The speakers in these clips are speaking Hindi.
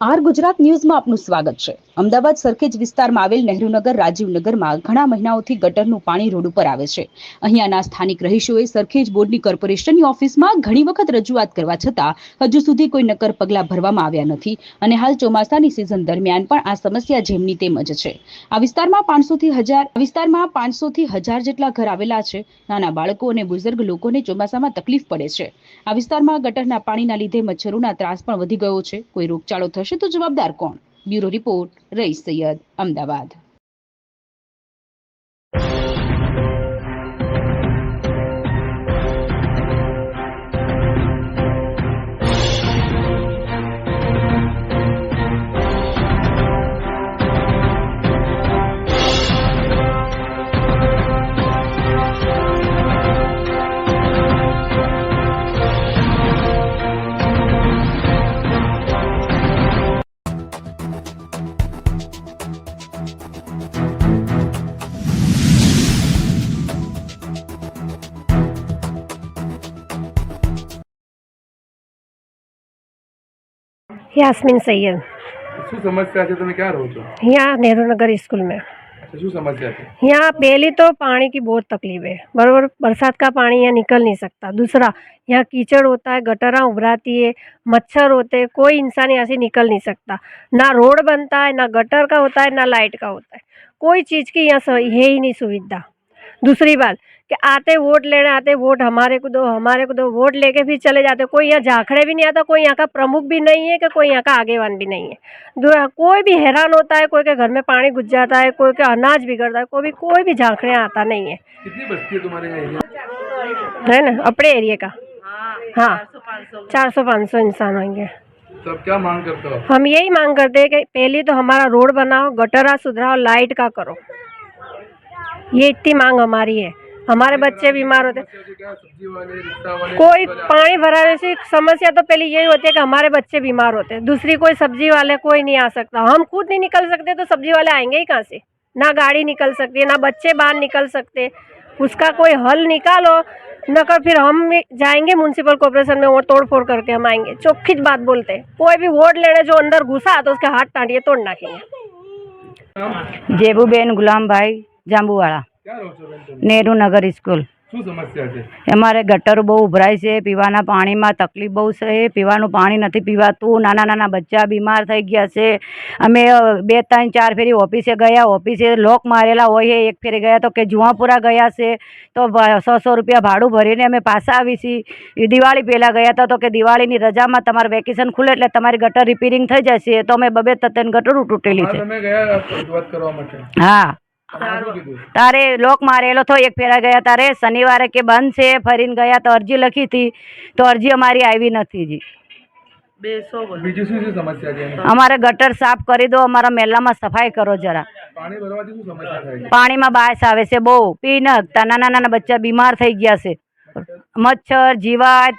આર ગુજરાત ન્યૂઝમાં આપનું સ્વાગત છે. અમદાવાદ સરખેજ વિસ્તારમાં આવેલ નહેરુનગર, રાજીવનગરમાં ઘણા મહિનાઓથી ગટરનું પાણી રોડ ઉપર આવે છે. અહીંયાના સ્થાનિક રહીશોએ સરખેજ બોર્ડની કોર્પોરેશનની ઓફિસમાં ઘણી વખત રજૂઆત કરવા છતાં હજુ સુધી કોઈ નક્કર પગલાં ભરવામાં આવ્યા નથી અને હાલ ચોમાસાની સિઝન દરમિયાન પણ આ સમસ્યા જેમની તેમ જ છે. આ વિસ્તારમાં પાંચસોથી હજાર વિસ્તારમાં પાંચસોથી હજાર જેટલા ઘર આવેલા છે. નાના બાળકો અને બુઝુર્ગ લોકોને ચોમાસામાં તકલીફ પડે છે. આ વિસ્તારમાં ગટરના પાણીના લીધે મચ્છરોના ત્રાસ પણ વધી ગયો છે. કોઈ રોગચાળો થશે તો જવાબદાર કોણ? બ્યુરો રિપોર્ટ રઈસ સૈયદ અમદાવાદ यास्मीन सैयद શું સમસ્યા છે તમે ક્યાં રહો છો यहाँ नेहरू नगर स्कूल में અચ્છા શું समस्या છે यहाँ पहली तो पानी की बहुत तकलीफ है बराबर बरसात का पानी यहाँ निकल नहीं सकता दूसरा यहाँ कीचड़ होता है गटरा उभराती है मच्छर होते हैं कोई इंसान यहाँ से निकल नहीं सकता ना रोड बनता है ना गटर का होता है ना लाइट का होता है कोई चीज़ की यहाँ स- है ही नहीं सुविधा दूसरी बात कि आते वोट लेने आते वोट हमारे को दो हमारे को दो वोट लेके फिर चले जाते। कोई यहाँ झांखड़े भी नहीं आता कोई यहाँ का प्रमुख भी नहीं है कि कोई यहाँ का आगेवान भी नहीं है। कोई भी हैरान होता है कोई के घर में पानी घुस जाता है कोई के अनाज बिगड़ता है कोई भी कोई भी झांखड़े आता नहीं है। कितनी बस्ती है तुम्हारे है ना? अपने एरिया का? हाँ चार सौ पाँच सौ। इंसान होंगे। तो क्या मांग करते हो? हम यही मांग करते हैं कि पहले तो हमारा रोड बनाओ गटरा सुधराओ लाइट का करो। ये इतनी मांग हमारी है। हमारे बच्चे बीमार होते। कोई पानी भराने से समस्या तो पहले यही होती है कि हमारे बच्चे बीमार होते हैं। दूसरी कोई सब्ज़ी वाले कोई नहीं आ सकता। हम खुद नहीं निकल सकते तो सब्ज़ी वाले आएँगे ही कहाँ से? ना गाड़ी निकल सकती है ना बच्चे बाहर निकल सकते। उसका कोई हल निकालो न कर फिर हम जाएँगे म्यूनसिपल कॉरपोरेशन में वो तोड़ फोड़ करके हम आएँगे। चौखित बात बोलते हैं। कोई भी वोट लेने जो अंदर घुसा तो उसके हाथ टाँटिए तोड़ना चाहिए जेबू बेन गुलाम भाई जाम्बूवाड़ा રહો છો બેન તમે? નેहरू નગર સ્કૂલ. શું સમસ્યા છે? અમારે ગટર બહુ ઉભરાય છે પીવાના પાણીમાં તકલીફ બહુ છે પીવાનું પાણી નથી પીવાતું નાના નાના બચ્ચા બીમાર થઈ ગયા છે. અમે બે ત્રણ ચાર ફેરી ઓફિસે ગયા ઓફિસે લોક મારેલા હોય એક ફેરી ગયા તો કે જુવાપુરા ગયા છે તો સો સો રૂપિયા ભાડું ભરીને અમે પાછા આવી છીએ દિવાળી પહેલાં ગયા હતા તો કે દિવાળીની રજામાં તમારે વેકેશન ખુલે એટલે તમારી ગટર રિપેરિંગ થઈ જશે તો અમે બબે તત્તન ગટરો તૂટેલી છે. હા. તારે લોક મારેલો તો એક ફેરા ગયા. તારે શનિવારે કે બંધ છે ફરીને ગયા તો અરજી લખી હતી તો અરજી અમારી આવી નથી જી. બીજું શું શું સમસ્યા છે એની? અમારે ગટર સાફ કરી દો અમારા મેલામાં સફાઈ કરો જરા. પાણી ભરવાથી શું સમસ્યા થાય છે? પાણીમાં બાસ આવે છે બહુ. પી ન નાના નાના બચ્ચા બીમાર થઈ ગયા છે. મચ્છર જીવાત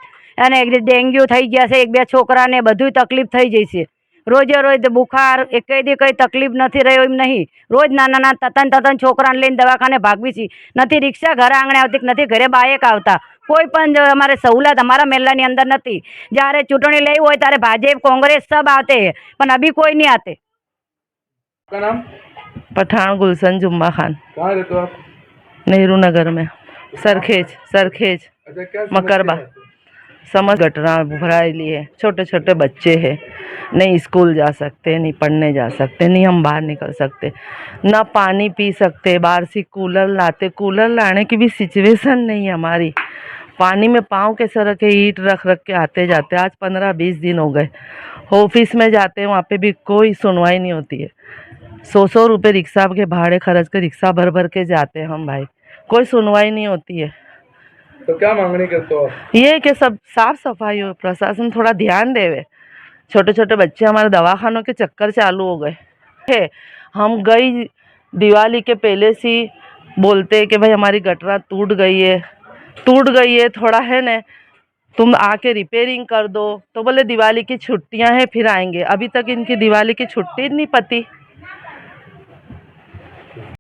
અને ડેન્ગ્યુ થઈ ગયા છે. એક બે છોકરાને બધું તકલીફ થઈ જઈ છે. રોજે રોજ બુખાર એકેય દી કંઈ તકલીફ નથી રહ્યો એમ નહીં રોજ નાના નાના તતન તતન છોકરાને લઈને દવાખાને ભાગવી છીએ નથી રિક્ષા ઘરે આંગણે આવતી કે નથી ઘરે બાયક આવતા કોઈ પણ જો અમારે સહુલત અમારા મહેલાની અંદર નથી જ્યારે ચૂંટણી લેવી હોય ત્યારે ભાજપ કોંગ્રેસ સબ આતે હે પણ અભી કોઈ નહીં આતે आपका नाम पठान गुलशन जुम्मा खान कहाँ रहते हो आप नेहरू नगर में सरखेज सरखेज अच्छा क्या समस्या मकरबा है? समझ घटना भराएली है। छोटे छोटे बच्चे हैं। नहीं स्कूल जा सकते, नहीं पढ़ने जा सकते, नहीं हम बाहर निकल सकते, ना पानी पी सकते, बाहर से कूलर लाते। कूलर लाने की भी सिचुएशन नहीं है हमारी। पानी में पाँव के सर के ईट रख रख के आते जाते। आज पंद्रह बीस दिन हो गए। ऑफ़िस में जाते हैं, वहाँ पे भी कोई सुनवाई नहीं होती है। सौ सौ रुपये रिक्शा के भाड़े खर्च के रिक्शा भर भर के जाते हैं हम भाई। कोई सुनवाई नहीं होती है। तो क्या मांगनी करते हो ये है कि सब साफ़ सफ़ाई हो प्रशासन थोड़ा ध्यान देवे। छोटे छोटे बच्चे हमारे दवाखानों के चक्कर चालू हो गए। है, हम गई दिवाली के पहले से बोलते कि भाई हमारी गटरा टूट गई है। टूट गई है, थोड़ा है न, तुम आके रिपेयरिंग कर दो। तो बोले दिवाली की छुट्टियाँ हैं, फिर आएँगे। अभी तक इनकी दिवाली की छुट्टी नहीं पती।